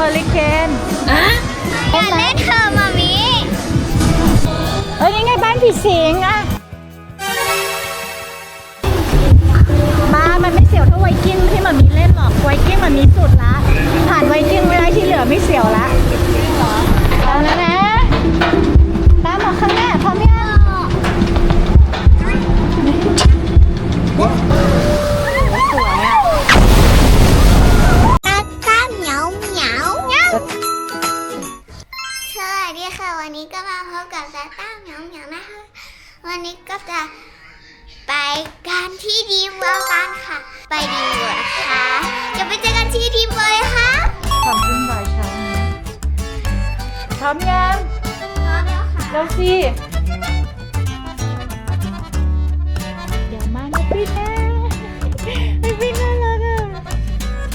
เฮอริเคนอยากเล่นเธอมามิเอ้ยยังไงบ้านผีสิงอะมามันไม่เสียวเท่าไวกิ้งที่มันมีเล่นหรอกไวกิ้งมันมีสุดละ ผ่านไวกิ้งไม่ได้ที่เหลือไม่เสียวละ ไปดีมเวิลด์นะคะจะไปเจอกันที่ดีมเวิลด์ค่ะความวุ่นวายเช้านี้พร้อมยังพร้อมแล้วค่ะเร็วสิเดี๋ยวมานะพี่นะพี่พี่น่ารักอะ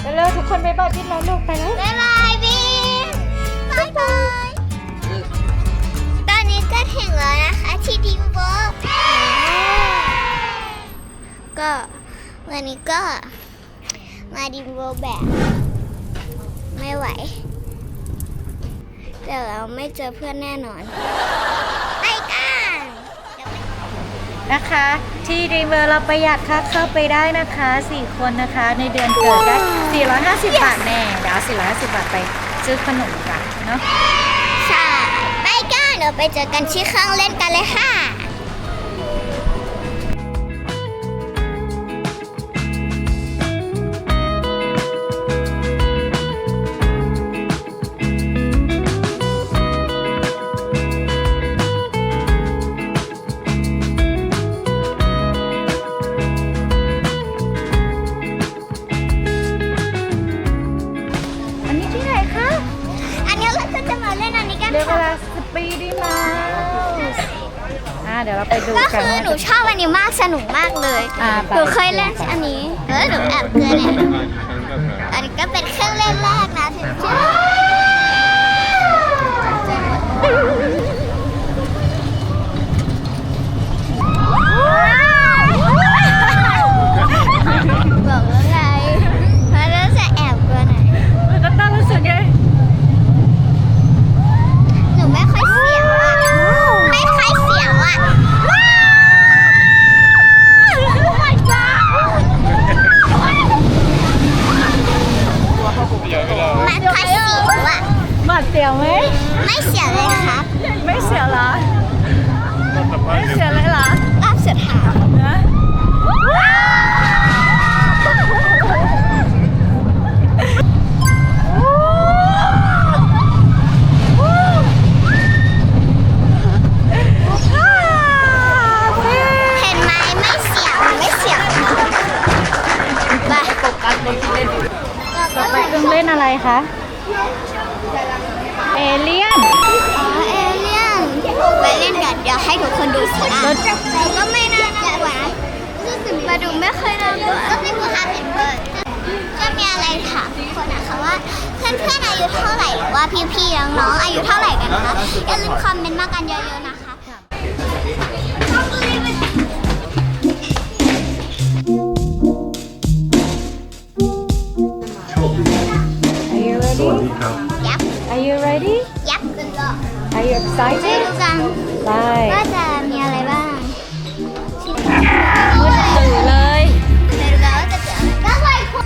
ไปเร็วทุกคนไปบ้านพี่แล้วลูกไปแล้ว บ๊ายบายบินบายบายตอนนี้ก็ถึงแล้วนะคะที่ดีมเวิลด์ก็ วันนี้ก็มาดีมเวิลด์แบบไม่ไหว แต่เราไม่เจอเพื่อนแน่นอน ไปกันเดี๋ยวไปนะคะ ที่ดีเวอร์เราประหยัดค่าเข้าไปได้นะคะ 4 คนนะคะในเดือนเกิดได้450 บาทแน่เดี๋ยวเอา450 บาทไปซื้อขนมกันเนาะ ใช่ ไปกันเดี๋ยวไปเจอกันที่เครื่องเล่นกันเลยค่ะ สนุกมากเลย อ่าไป หนูเคยเล่นอันนี้เออหนูแอบเกลือเนี่ยอันนี้ก็เป็นเครื่องเล่นแรกนะที่ที่บอกแล้วไงว่าเราจะแอบกลัวไหนอย ก็ตั้งรู้สึกไง หนูไม่ค่อยเสียวอะ ไม่ค่อยเสียวอะว้าว my god มันค่อยเสียวอะ หวาดเสียวไหม ไม่เสียวเลยครับไม่เสียวเหรอไม่เสียวเลยเหรอรอบสุดท้ายนะเห็นไหมไม่เสียวไม่เสียวไปโฟกัสบนเล่นต่อไปเครื่องเล่นอะไรคะ เอเลี่ยนอ๋อเอเลี่ยนไปเล่นกันเดี๋ยวให้ทุกคนดูสิอะรถก็ไม่น่าน่ากลัวนะมาดูไม่ค่อยน่ากลัวก็ไม่กลัวอาเห็นเลยจะมีอะไรถามทุกคนนะคะว่าเพื่อนๆอายุเท่าไหร่หรือว่าพี่ๆน้องๆอายุเท่าไหร่กันนะคะอย่าลืมคอมเมนต์มากันเยอะๆนะ ไป excited ดูกันไปว่าจะมีอะไรบ้างมืดตื่นเลยไปดูกันว่าจะเจออะไรก็ไปคุณ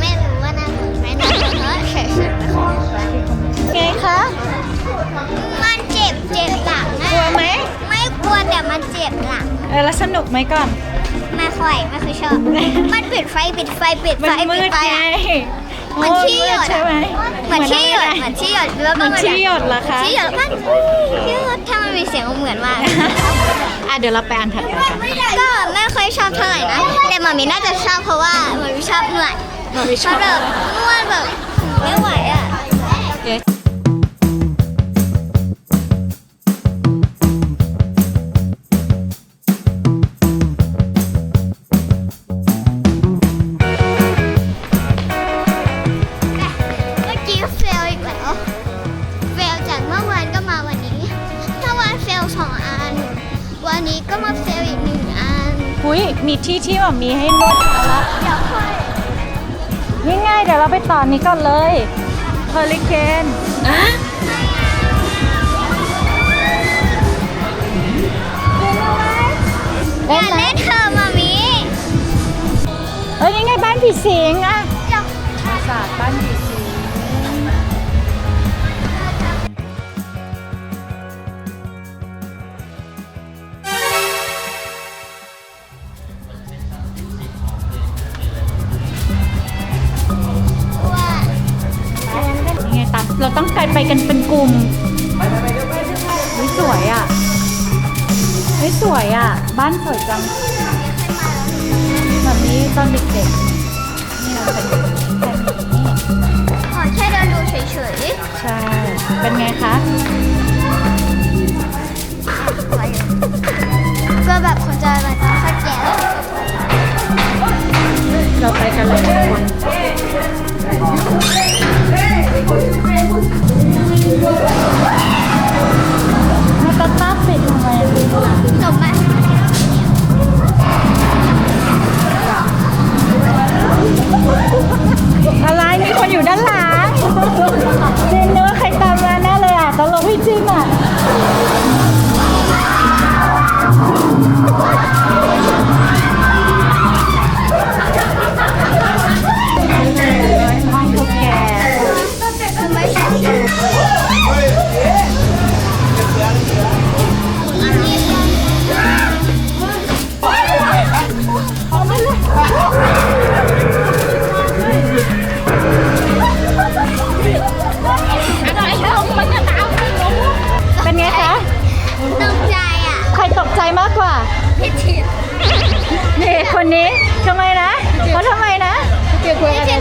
ไม่รู้ว่าน่ากลัวไหมน่ากลัวเพราะเฉยๆไม่ค่อยน่ากลัวไงคะมันเจ็บเจ็บหลังกลัวไหมไม่กลัวแต่มันเจ็บหลังเออแล้วสนุกไหมก่อน ไม่ค่อยไม่ค่อย ชอบ มันปิดไฟปิดไฟปิดมัไฟนมืปิดดไฟไงอะเหมือนที่หยดใช่ไหมเหมือนที่หยดเหมือนที่หยดแล้วเหก็มือนที่หยดเหรอคะที่หยดมันที่หยดถ้ามันมีเสียงเหมือนมาก อะเดี๋ยวเราไปอันถัดไปกันก็ไม่ค่อยชอบเท่าไหร่นะ แต่หมามีน่าจะชอบเพราะว่าหมามีชอบนวดเราไม่ชชออบบแบบนวดแบบไม่ไหวอะ เดี๋ยว กเมื่อวานก็มาวันนี้ถ้าวันเฟลสองอันวันนี้ก็มาเฟลอีกหนึ่งอุ้ยมีที่ที่แบบมีให้นวดขาละเดี๋ยวค่อยนี่ง่ายเดี๋ยวเราไปต่อนี้ก่อนเลยเฮอริเคนอย่าเล่นเธอะมามีเอ้ยนี่ไงบ้านผีสิงอะเดี๋ยว ปราสาทบ้านผีสิงนี่ไง ไปกันเป็นกลุ่มวิสวยอะเฮ้ยสวยอะ บ้านสวยจังแบบนี้ตอนเด็กๆนี่เราเป็น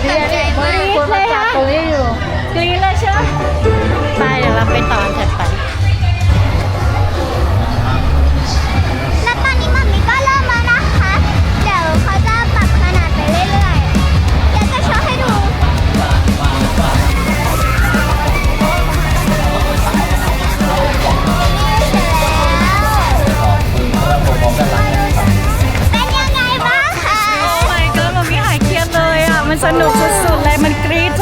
พี่เทียนมากกรี๊ดเลยค่ะกรี๊ดเลยใช่ไหมไปเดี๋ยวเราไปต่อ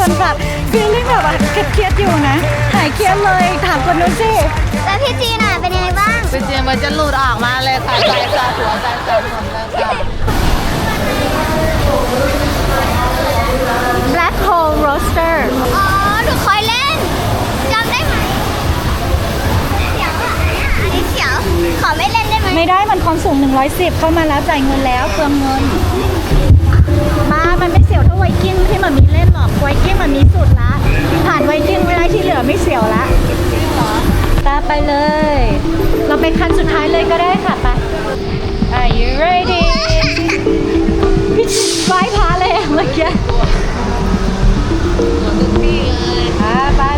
กรี๊ดจนแบบฟีลลิ่งแบบว่าเครียดๆอยู่นะ หายเครียดเลยถามคนนู้นสิแล้วพี่จีน่ะเป็นยังไงบ้างจริงๆมันจะหลุดออกมาเลยค่ะใจสั่นหัวใจสั่นหมดเลยค่ะ Black Hole Roaster อ๋อหนูเคยเล่นจำได้ไหมเขียวอะอันนี้เขียว ขอไม่เล่นได้ไหมไม่ได้มันความสูง 110 เข้ามาแล้วจ่ายเงินแล้วเปลืองเงินมามัน ไม่เสียวเท่าไวกิ้งที่มันมีเล่นหรอกไวกิ้งมันมีสุดละ ผ่านไวกิ้งไม่ได้ที่เหลือไม่เสียวละตามไปเลย เราไปคันสุดท้ายเลยก็ได้ค่ะไป Are you ready พี่ไหว้พระเลยอะเมื่อกี้อ่าไปแล้วนะ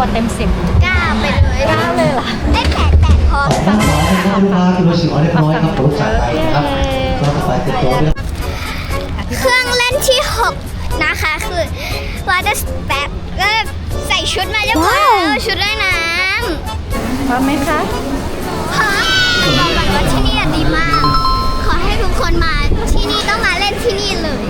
วามกลัวเต็ม10กล้าไปเลยเก้าเลยเหรอได้แปดแปดพอทั้งสองให้ลูกค้าที่มาชิมเอาเรียบร้อยครับรถจัดไปนะครับรถต่อไปติดตัวเรื่องเครื่องเล่นที่ 6 นะคะคือว่าจะแบบก็ใส่ชุดมาเรียบร้อยแล้วชุดว่ายน้พร้อมไหมคะำพร้อมบอกก่อนว่าที่นี่อะดีมาก ขอให้ทุกคนมาที่นี่ต้องมาเล่นที่นี่เลย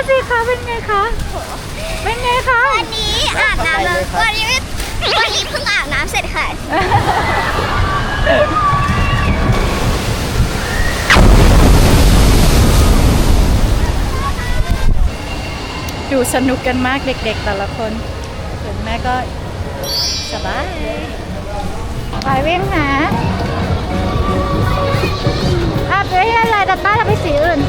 ดสิคะเป็นไงคะ เป็นไงคะ วันนี้อาบน้ำแล้ววันนี้วันนี้เพิ่งอาบน้ำเสร็จค่ะ ดูสนุกกันมากเด็กๆแต่ละคนส่วนแม่ก็สบายไปวิ่งหาอาบไปให้อะไรแต่บ้านเราไปสีอื่น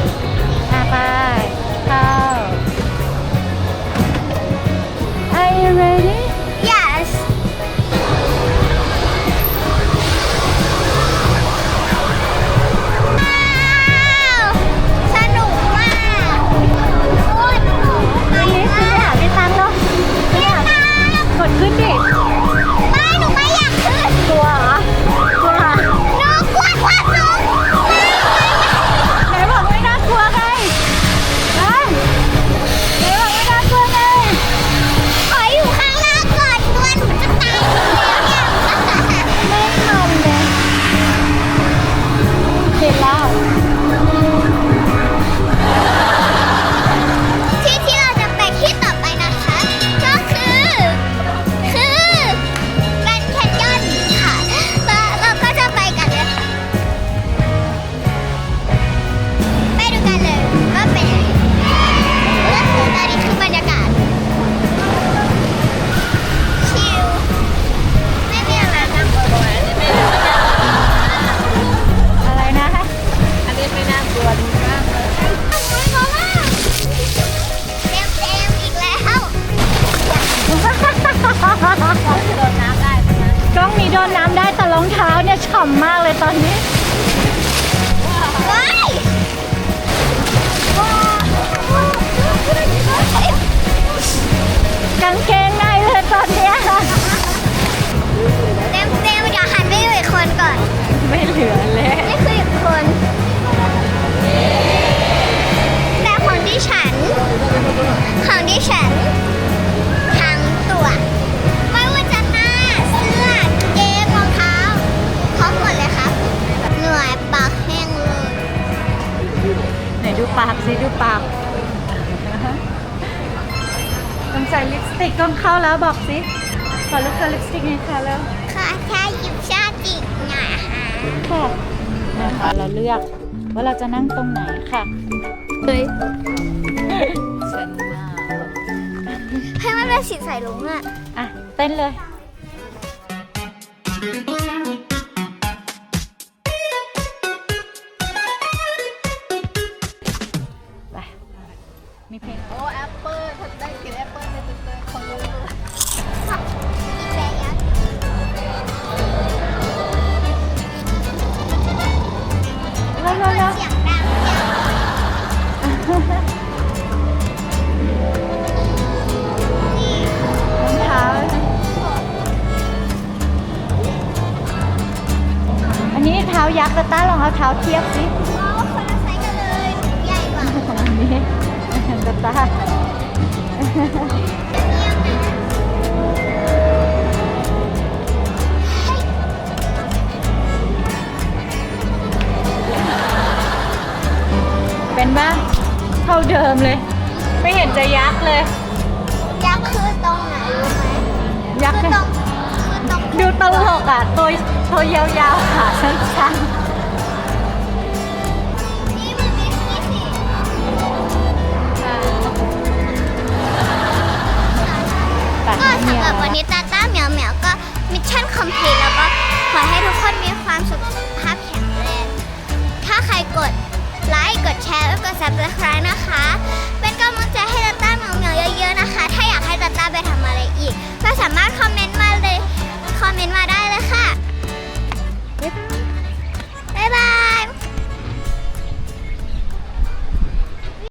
โดนน้ำได้แต่รองเท้าเนี่ยฉ่ำมากเลยตอนนี้กางเกงในเลยตอนเนี้ยเต็มเต็มเดี๋ยวหันไปดูอีกคนก่อน ไม่เหลือ ส่ลิปสติกต้องเข้าแล้วบอกสิ ขอลูกเธอลิปสติกหน่อยค่ะแล้วขอแค่หยิบชาติกหน่อยค่ะค่ะนะคะเราเลือกว่าเราจะนั่งตรงไหนค่ะเฮ้ยฉันมาให้มันเป็นสีใสลุงอะ อะ เต้นเลย ท้าเทียบสิอ๋อคนละไซส์กันเลยใหญ่กว่าของอันนี้ตาตาเป็นบ้างเท่าเดิมเลย ไม่เห็นจะยักษ์เลย ยักษ์คือตรงไหนรู้ไหมยักษ์คือตรงคือตรงดูตลกอะ ตัวตัวยาวๆขาสั้นนี่ หรับวันนี้ตาต้าเหมียวเหมียวก็มิชชั่นคอมพลีทแล้วก็ขอให้ทุกคนมีความสุขภาพแข็งแรง ถ้าใครกดไลค์กดแชร์แล้วกด subscribe นะคะ เป็นกำลังใจให้ตาต้าเหมียวเหมียวเยอะๆนะคะ ถ้าอยากให้ตาต้าไปทำอะไรอีก ก็สามารถคอมเมนต์มาเลยคอมเมนต์มาได้เลยค่ะบ๊ายบาย